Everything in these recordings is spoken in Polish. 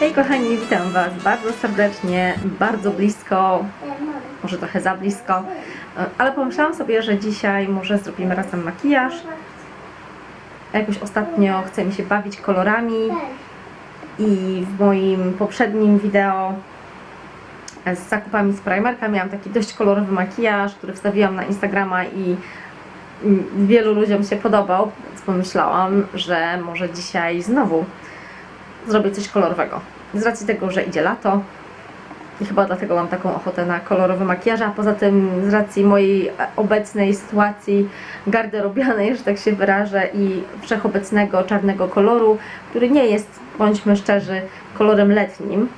Hej kochani, witam Was bardzo serdecznie, bardzo blisko, może trochę za blisko, ale pomyślałam sobie, że dzisiaj może zrobimy razem makijaż. Jakoś ostatnio chce mi się bawić kolorami i w moim poprzednim wideo z zakupami z Primarka miałam taki dość kolorowy makijaż, który wstawiłam na Instagrama i wielu ludziom się podobał, więc pomyślałam, że może dzisiaj znowu zrobię coś kolorowego. Z racji tego, że idzie lato i chyba dlatego mam taką ochotę na kolorowy makijaż, a poza tym z racji mojej obecnej sytuacji garderobianej, że tak się wyrażę, i wszechobecnego czarnego koloru, który nie jest, bądźmy szczerzy, kolorem letnim,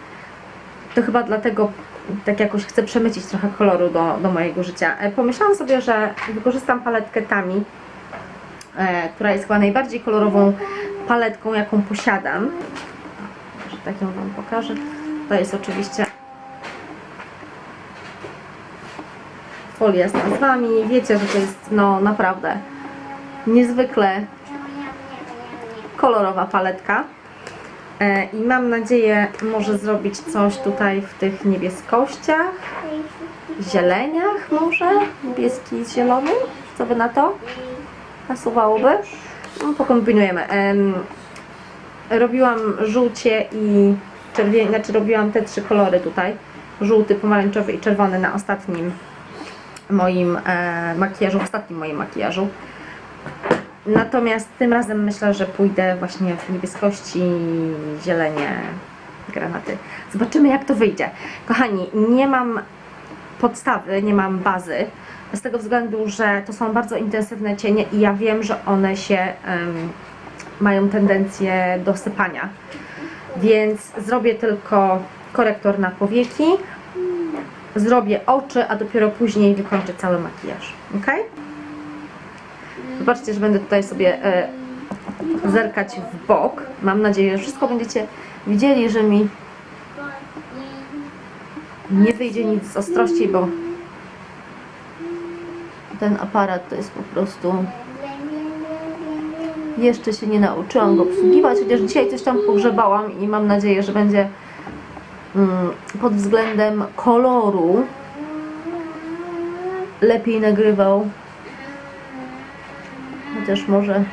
to chyba dlatego tak jakoś chcę przemycić trochę koloru do, do mojego życia. E, Pomyślałam sobie, że wykorzystam paletkę Tami, e, która jest chyba najbardziej kolorową paletką, jaką posiadam. Tak ją Wam pokażę. To jest oczywiście folia z nazwami. Wiecie, że to jest no naprawdę niezwykle kolorowa paletka. E, I mam nadzieję może zrobić coś tutaj w tych niebieskościach, zieleniach może, niebieski z zielonym. Co by na to? Pasowałoby? No, pokombinujemy. Robiłam żółcie i czerwień, znaczy robiłam te trzy kolory tutaj. Żółty, pomarańczowy i czerwony na ostatnim moim e, makijażu, ostatnim moim makijażu. Natomiast tym razem myślę, że pójdę właśnie w niebieskości, zielenie, granaty. Zobaczymy jak to wyjdzie. Kochani, nie mam podstawy, nie mam bazy. Z tego względu, że to są bardzo intensywne cienie i ja wiem, że one się em, mają tendencję do sypania. Więc zrobię tylko korektor na powieki, zrobię oczy, a dopiero później wykończę cały makijaż. Ok? Zobaczcie, że będę tutaj sobie e, zerkać w bok. Mam nadzieję, że wszystko będziecie widzieli, że mi nie wyjdzie nic z ostrości, bo ten aparat to jest po prostu jeszcze się nie nauczyłam go obsługiwać, chociaż dzisiaj coś tam pogrzebałam i mam nadzieję, że będzie mm, pod względem koloru lepiej nagrywał. Chociaż może,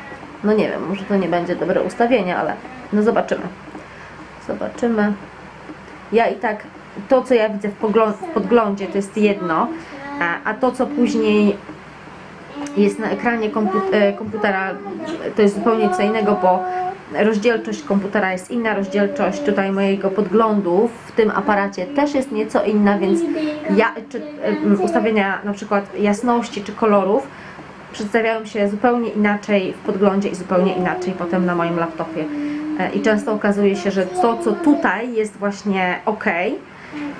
no nie wiem, może to nie będzie dobre ustawienie, ale no zobaczymy. Zobaczymy. Ja i tak, to co ja widzę w, podglądzie to jest jedno, a to co później jest na ekranie kompu- e, komputera to jest zupełnie co innego, bo rozdzielczość komputera jest inna, rozdzielczość tutaj mojego podglądu w tym aparacie też jest nieco inna, więc ja, czy, ustawienia na przykład jasności czy kolorów przedstawiają się zupełnie inaczej w podglądzie i zupełnie inaczej potem na moim laptopie. E, I często okazuje się, że to, co tutaj jest właśnie ok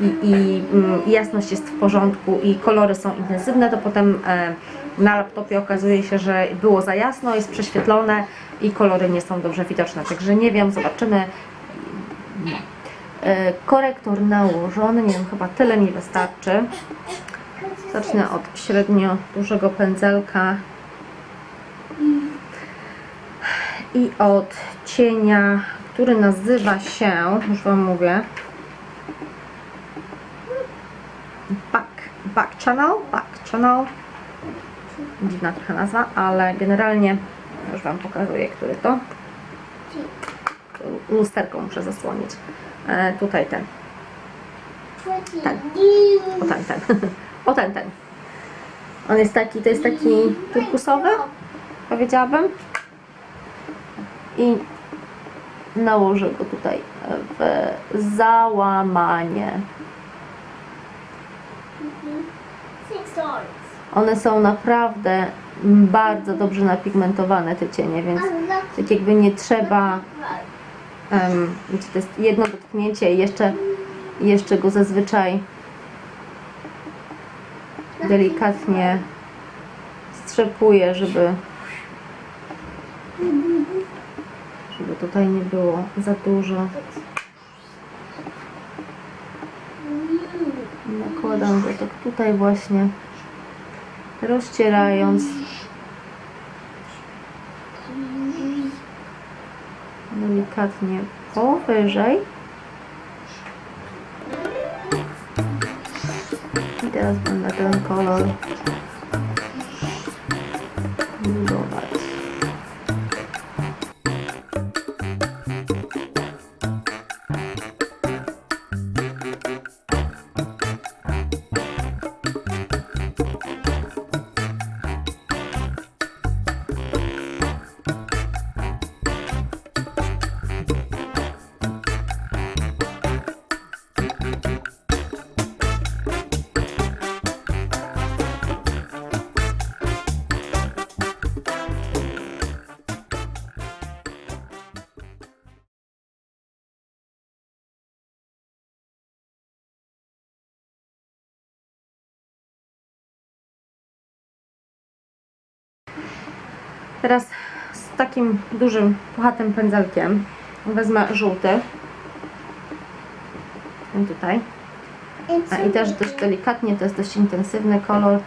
i, i mm, jasność jest w porządku i kolory są intensywne, to potem e, na laptopie okazuje się, że było za jasno, jest prześwietlone i kolory nie są dobrze widoczne. Także nie wiem, zobaczymy. E, Korektor nałożony, nie wiem, chyba tyle mi wystarczy. Zacznę od średnio dużego pędzelka i od cienia, który nazywa się, już Wam mówię, Back, back Channel, Back Channel. Dziwna trochę nazwa, ale generalnie już Wam pokazuję, który to. Lusterką muszę zasłonić. E, tutaj ten. Ten. O ten, ten. O ten, ten. On jest taki, to jest taki turkusowy, powiedziałabym. I nałożę go tutaj w załamanie. One są naprawdę bardzo dobrze napigmentowane te cienie, więc tak jakby nie trzeba um, to jest jedno dotknięcie i jeszcze, jeszcze go zazwyczaj delikatnie strzepuję, żeby żeby tutaj nie było za dużo. Nakładam go tak tutaj właśnie, rozcierając delikatnie powyżej. I teraz będę ten kolor Teraz z takim dużym, puchatym pędzelkiem wezmę żółty. Ten tutaj. A I też dość delikatnie, to jest dość intensywny kolor,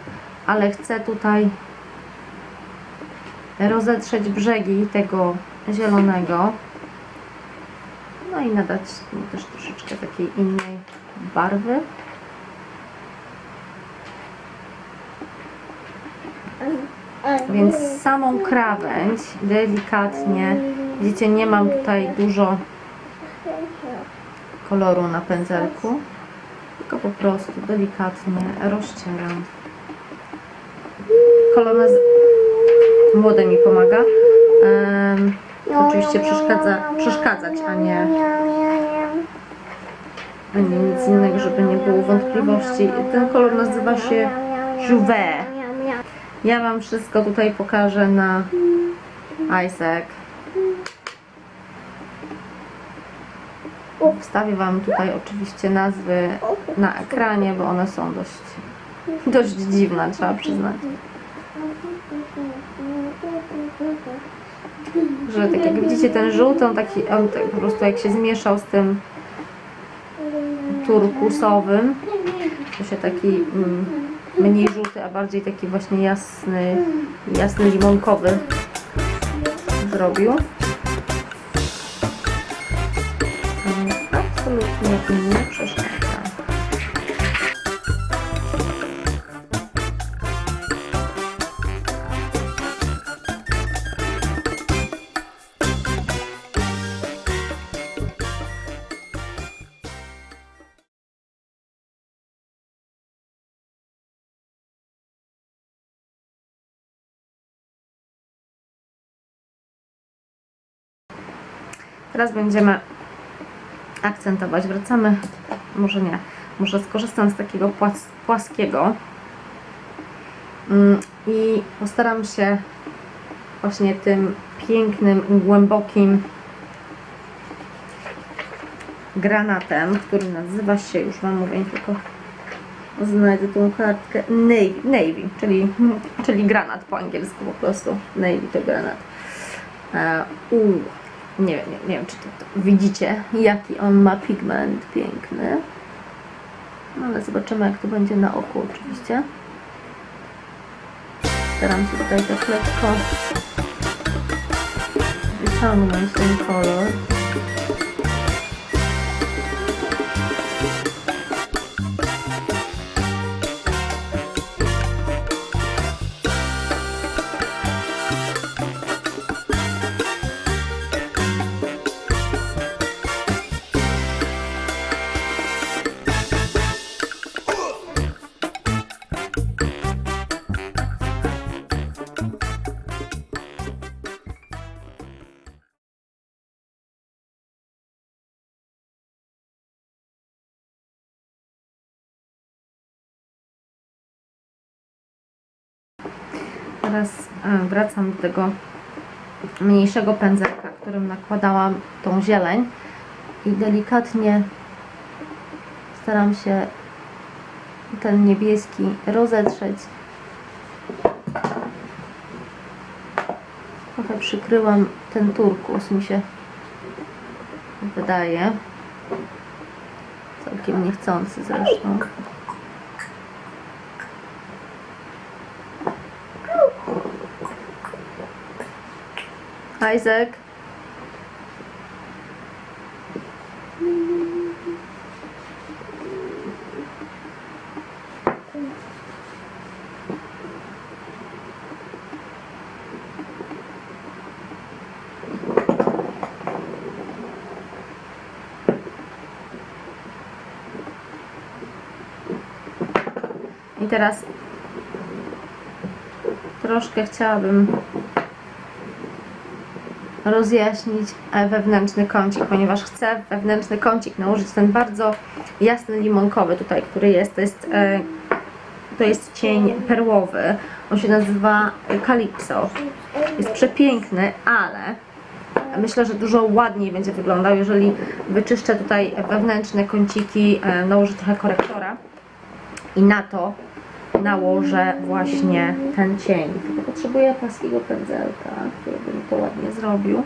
ale chcę tutaj rozetrzeć brzegi tego zielonego. No i nadać też troszeczkę takiej innej barwy. Więc samą krawędź delikatnie, widzicie, nie mam tutaj dużo koloru na pędzelku, tylko po prostu delikatnie rozcieram. Kolor naz... młode mi pomaga. Oczywiście przeszkadza, przeszkadzać, a nie, a nie nic innego, żeby nie było wątpliwości. Ten kolor nazywa się Jouvet. Ja Wam wszystko tutaj pokażę na Isaac. Wstawię Wam tutaj oczywiście nazwy na ekranie, bo one są dość, dość dziwne, trzeba przyznać. Że tak jak widzicie ten żółty, on taki, on tak po prostu jak się zmieszał z tym turkusowym, to się taki mm, mniej żółty, a bardziej taki właśnie jasny, jasny limonkowy zrobił. Mm, Absolutnie Teraz będziemy akcentować. Wracamy, może nie, może skorzystam z takiego płas, płaskiego Mm, i postaram się właśnie tym pięknym, głębokim granatem, który nazywa się, już Wam mówię, tylko znajdę tą kartkę, Navy, Navy czyli, czyli granat po angielsku po prostu. Navy to granat. E, u, nie wiem, nie, nie wiem czy to, to widzicie, jaki on ma pigment piękny. No ale zobaczymy jak to będzie na oku oczywiście. Staram się tutaj tak lekko wyciągnąć ten kolor. Teraz e, wracam do tego mniejszego pędzelka, którym nakładałam tą zieleń i delikatnie staram się ten niebieski rozetrzeć. Trochę przykryłam ten turkus, mi się wydaje. Całkiem niechcący zresztą. Isaac. I teraz troszkę chciałabym rozjaśnić e, wewnętrzny kącik, ponieważ chcę wewnętrzny kącik nałożyć ten bardzo jasny limonkowy tutaj, który jest. To jest, e, to jest cień perłowy. On się nazywa Calypso. Jest przepiękny, ale myślę, że dużo ładniej będzie wyglądał, jeżeli wyczyszczę tutaj wewnętrzne kąciki, e, nałożę trochę korektora i na to nałożę właśnie ten cień. Tylko potrzebuję płaskiego pędzelka, który by mi to ładnie zrobił.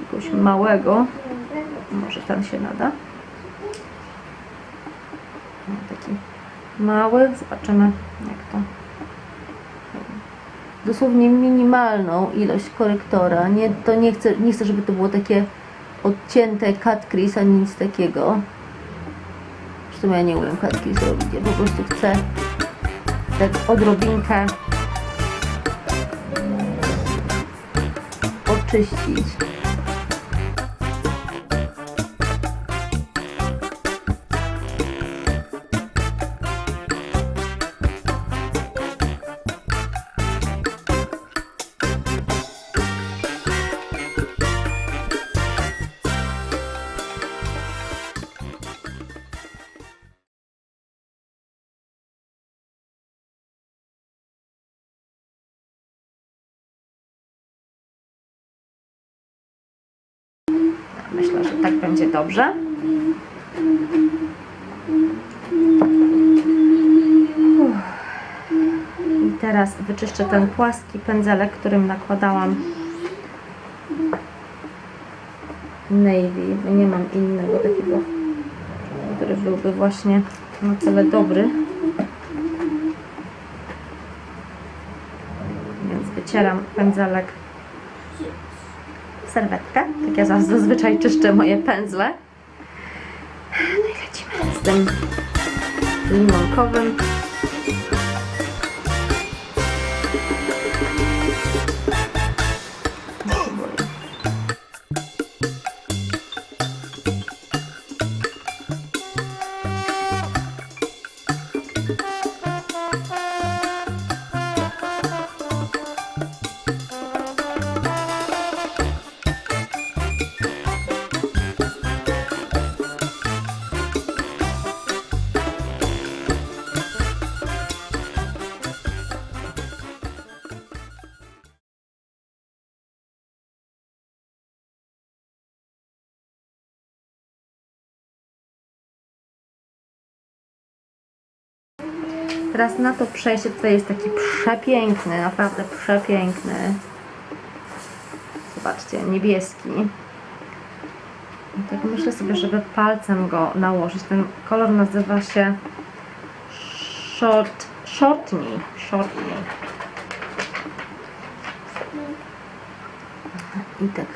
Jakiegoś małego. Może ten się nada. No, taki mały. Zobaczymy jak to. Dosłownie minimalną ilość korektora. Nie, to nie chcę, nie chcę, żeby to było takie odcięte cut crease, ani nic takiego. Zresztą ja nie umiem cut crease robić. Ja po prostu chcę tak odrobinkę oczyścić. Będzie dobrze. I teraz wyczyszczę ten płaski pędzelek, którym nakładałam navy, bo nie mam innego takiego, który byłby właśnie na tyle dobry. Więc wycieram pędzelek serwetkę. Tak ja zaz- zazwyczaj czyszczę moje pędzle. No i lecimy z tym limonkowym. Teraz na to przejście tutaj jest taki przepiękny, naprawdę przepiękny. Zobaczcie, niebieski. I tak myślę sobie, żeby palcem go nałożyć. Ten kolor nazywa się short, shortney. shortney. I tak.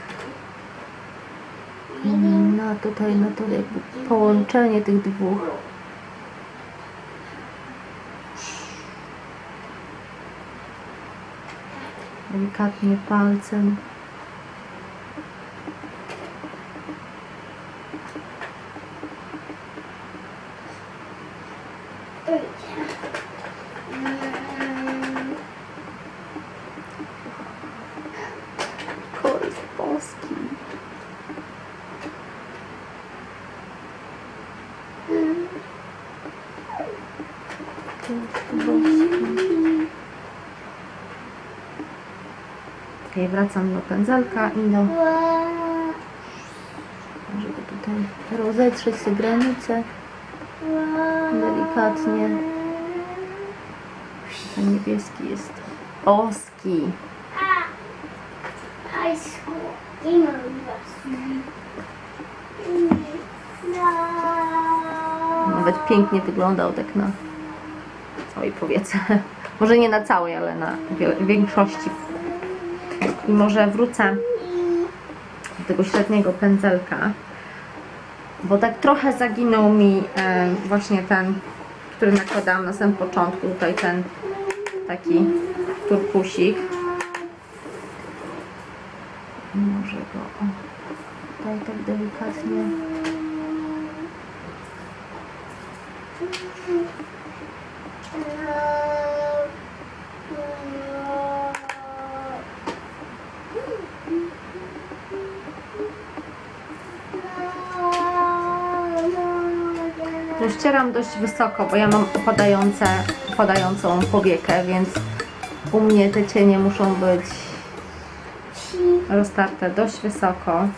Na tutaj, na to jakby połączenie tych dwóch. Delikatnie palcem. Koryst wracam do pędzelka i do, żeby tutaj rozetrzeć te granice delikatnie. Ten niebieski jest No. Nawet pięknie wyglądał tak na całej powiece. Może nie na całej, ale na większości. I może wrócę do tego średniego pędzelka, bo tak trochę zaginął mi e, właśnie ten, który nakładałam na samym początku, tutaj ten taki turkusik. Może go tutaj tak delikatnie Rozcieram dość wysoko, bo ja mam opadające, opadającą powiekę, więc u mnie te cienie muszą być roztarte dość wysoko.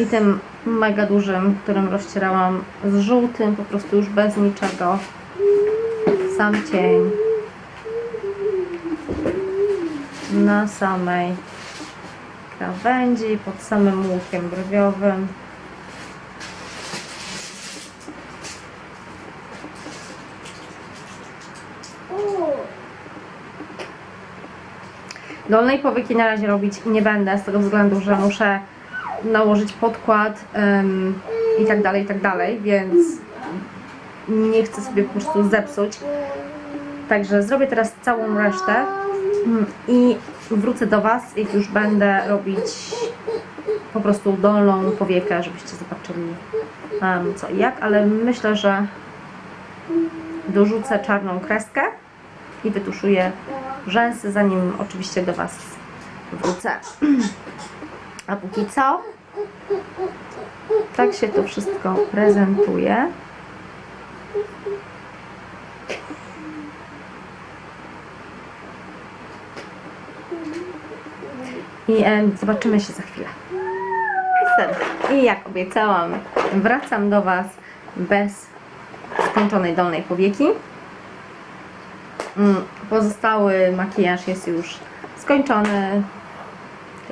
I tym mega dużym, którym rozcierałam z żółtym, po prostu już bez niczego. Sam cień na samej krawędzi, pod samym łukiem brwiowym. Dolnej powieki na razie robić nie będę, z tego względu, że muszę nałożyć podkład ym, i tak dalej, i tak dalej, więc nie chcę sobie po prostu zepsuć. Także zrobię teraz całą resztę i wrócę do Was, jak już będę robić po prostu dolną powiekę, żebyście zobaczyli em, co i jak, ale myślę, że dorzucę czarną kreskę i wytuszuję rzęsy, zanim oczywiście do Was wrócę. A póki co, tak się to wszystko prezentuje. I em, zobaczymy się za chwilę. I jak obiecałam, wracam do Was bez skończonej dolnej powieki. Mm, Pozostały makijaż jest już skończony.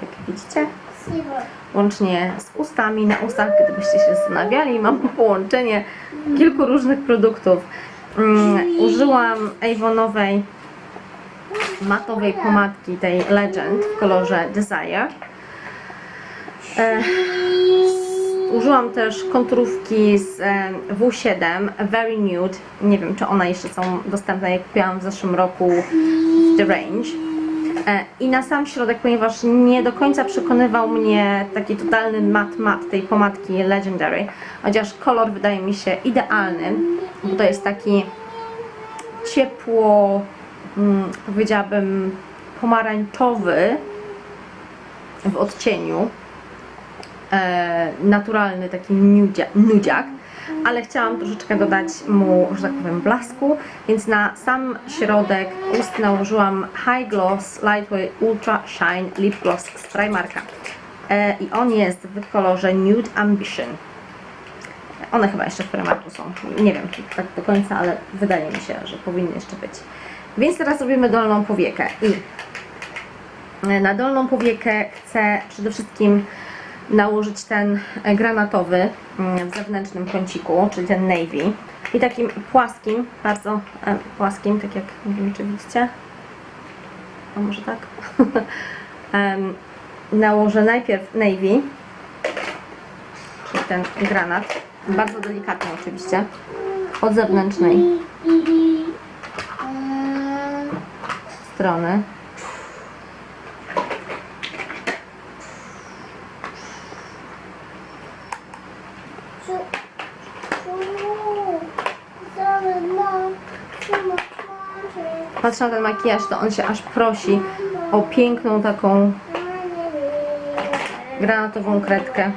Jak widzicie, łącznie z ustami. Na ustach, gdybyście się zastanawiali, mam połączenie kilku różnych produktów. Mm, Użyłam Avonowej matowej pomadki tej Legend w kolorze Desire. E, użyłam też konturówki z e, W7 Very Nude. Nie wiem, czy one jeszcze są dostępne, jak kupiłam w zeszłym roku w The Range. E, I na sam środek, ponieważ nie do końca przekonywał mnie taki totalny mat mat tej pomadki Legendary, chociaż kolor wydaje mi się idealny, bo to jest taki ciepło, mm, powiedziałabym pomarańczowy w odcieniu e, naturalny taki nudzia, nudziak, ale chciałam troszeczkę dodać mu, że tak powiem, blasku, więc na sam środek ust nałożyłam High Gloss Lightweight Ultra Shine Lip Gloss z Primarka. E, I on jest w kolorze Nude Ambition. One chyba jeszcze w Primarku są. Nie wiem tak do końca, ale wydaje mi się, że powinny jeszcze być. Więc teraz robimy dolną powiekę. I e, na dolną powiekę chcę przede wszystkim nałożyć ten e, granatowy mm, w zewnętrznym kąciku, czyli ten navy. I takim płaskim, bardzo e, płaskim, tak jak nie wiem czy widzicie. A może tak? Nałożę najpierw navy, czyli ten granat, bardzo delikatnie oczywiście, od zewnętrznej strony. Patrzę na ten makijaż, to on się aż prosi o piękną taką granatową kredkę,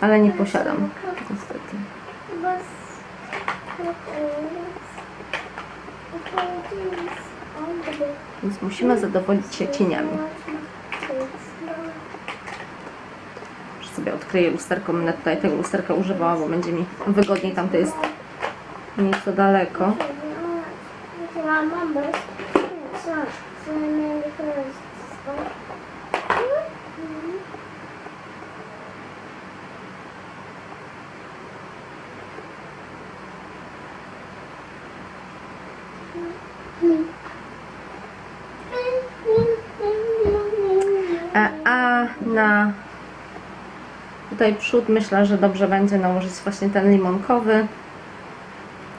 ale nie posiadam niestety. Więc musimy zadowolić się cieniami. Już sobie odkryję lusterko, będę tutaj tego lusterka używała, bo będzie mi wygodniej, tam to jest nieco daleko. A, a na tutaj przód myślę, że dobrze będzie nałożyć właśnie ten limonkowy,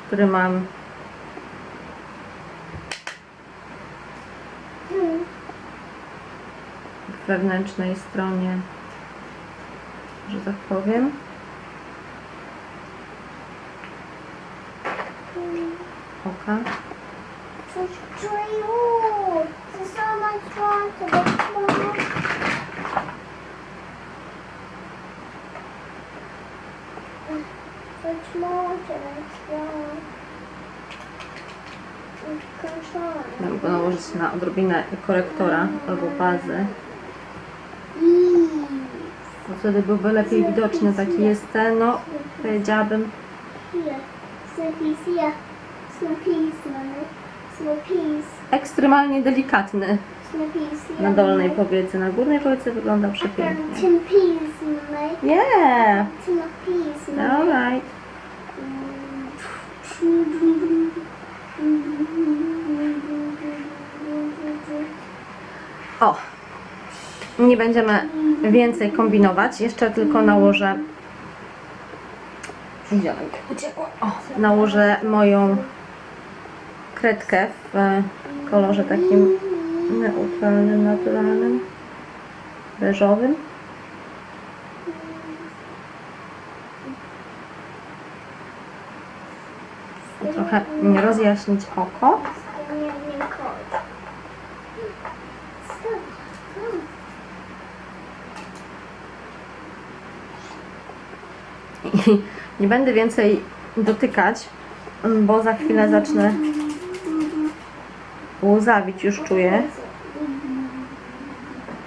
który mam. wewnętrznej stronie, że tak powiem. Oka. Czuję. To sama Coś może Mogę go. Nałożyć na odrobinę korektora albo bazy. Bo wtedy byłby lepiej widoczny. Taki jest ten, no powiedziałabym, ekstremalnie delikatny. Na dolnej powiece, na górnej powiece wygląda przepięknie. Yeah. Alright. O, nie będziemy więcej kombinować. Jeszcze tylko nałożę. O, nałożę moją kredkę w e, kolorze takim neutralnym, naturalnym, beżowym. I trochę rozjaśnić oko. I nie będę więcej dotykać, bo za chwilę zacznę łzawić, już czuję.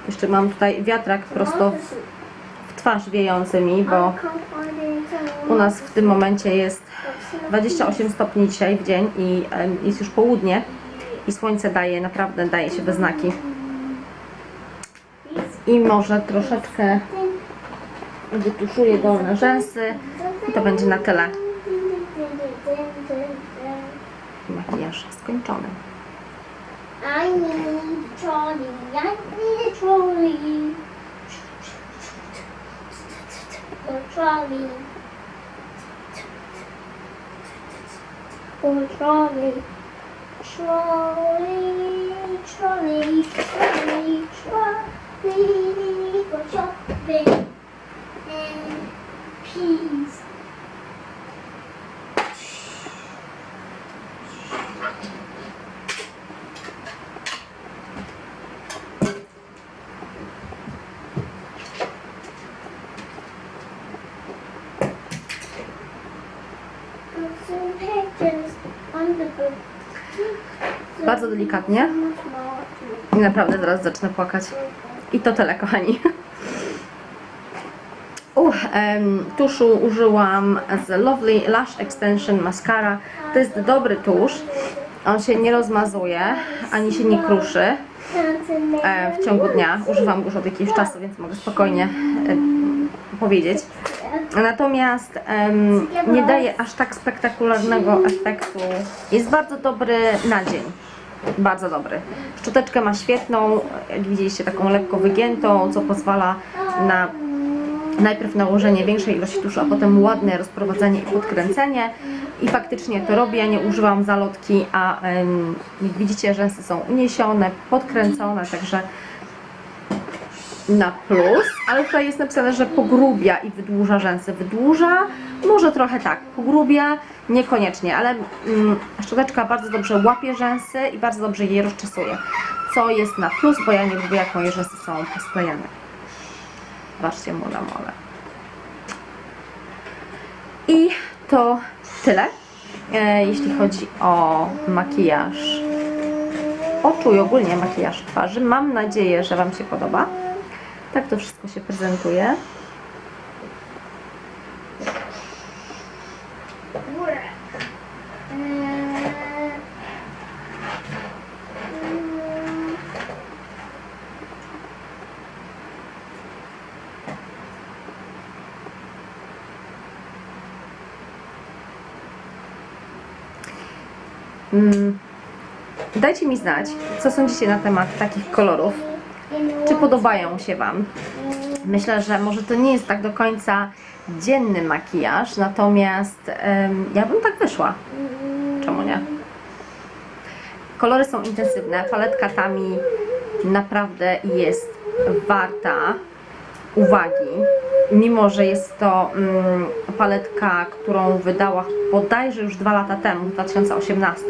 Jeszcze mam tutaj wiatrak prosto w, w twarz wiejący mi, bo u nas w tym momencie jest 28 stopni dzisiaj w dzień i jest już południe i słońce daje, naprawdę daje się we znaki. I może troszeczkę wytuszuję dolne rzęsy i to będzie na tyle. Makijaż skończony. I trolley, trolley, trolley, trolley, trolley, trolley, trolley, and pee. Delikatnie. I naprawdę zaraz zacznę płakać. I to tyle, kochani. Uh, tuszu użyłam z Lovely Lash Extension Mascara. To jest dobry tusz. On się nie rozmazuje, ani się nie kruszy e, w ciągu dnia. Używam go już od jakiegoś czasu, więc mogę spokojnie e, powiedzieć. Natomiast nie daje aż tak spektakularnego efektu. Jest bardzo dobry na dzień. Bardzo dobry. Szczoteczkę ma świetną, jak widzieliście, taką lekko wygiętą, co pozwala na najpierw nałożenie większej ilości tuszu, a potem ładne rozprowadzenie i podkręcenie. I faktycznie to robię. Nie używam zalotki, a jak widzicie, rzęsy są uniesione, podkręcone, także na plus, ale tutaj jest napisane, że pogrubia i wydłuża rzęsy. Wydłuża, może trochę tak, pogrubia, niekoniecznie, ale mm, szczoteczka bardzo dobrze łapie rzęsy i bardzo dobrze je rozczesuje, co jest na plus, bo ja nie lubię jak moje rzęsy są posklejane. Zobaczcie, mula mole. I to tyle, e, jeśli chodzi o makijaż oczu i ogólnie makijaż twarzy. Mam nadzieję, że Wam się podoba. Tak to wszystko się prezentuje. Mm, Dajcie mi znać, co sądzicie na temat takich kolorów. Podobają się Wam? Myślę, że może to nie jest tak do końca dzienny makijaż, natomiast ja bym tak wyszła. Czemu nie? Kolory są intensywne, paletka Tami naprawdę jest warta uwagi, mimo że jest to mm, paletka, którą wydała bodajże już dwa lata temu, w 2018,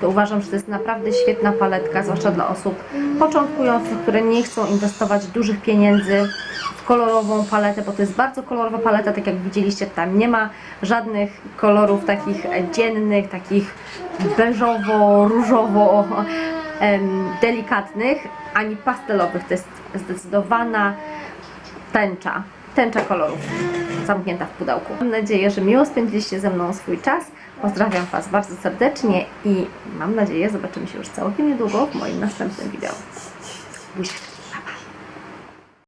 to uważam, że to jest naprawdę świetna paletka, zwłaszcza dla osób początkujących, które nie chcą inwestować dużych pieniędzy w kolorową paletę, bo to jest bardzo kolorowa paleta, tak jak widzieliście, tam nie ma żadnych kolorów takich e, dziennych, takich beżowo-różowo em, delikatnych, ani pastelowych. To jest zdecydowana tęcza, tęcza kolorów zamknięta w pudełku. Mam nadzieję, że miło spędziliście ze mną swój czas. Pozdrawiam Was bardzo serdecznie i mam nadzieję, zobaczymy się już całkiem niedługo w moim następnym wideo. Buziaczki.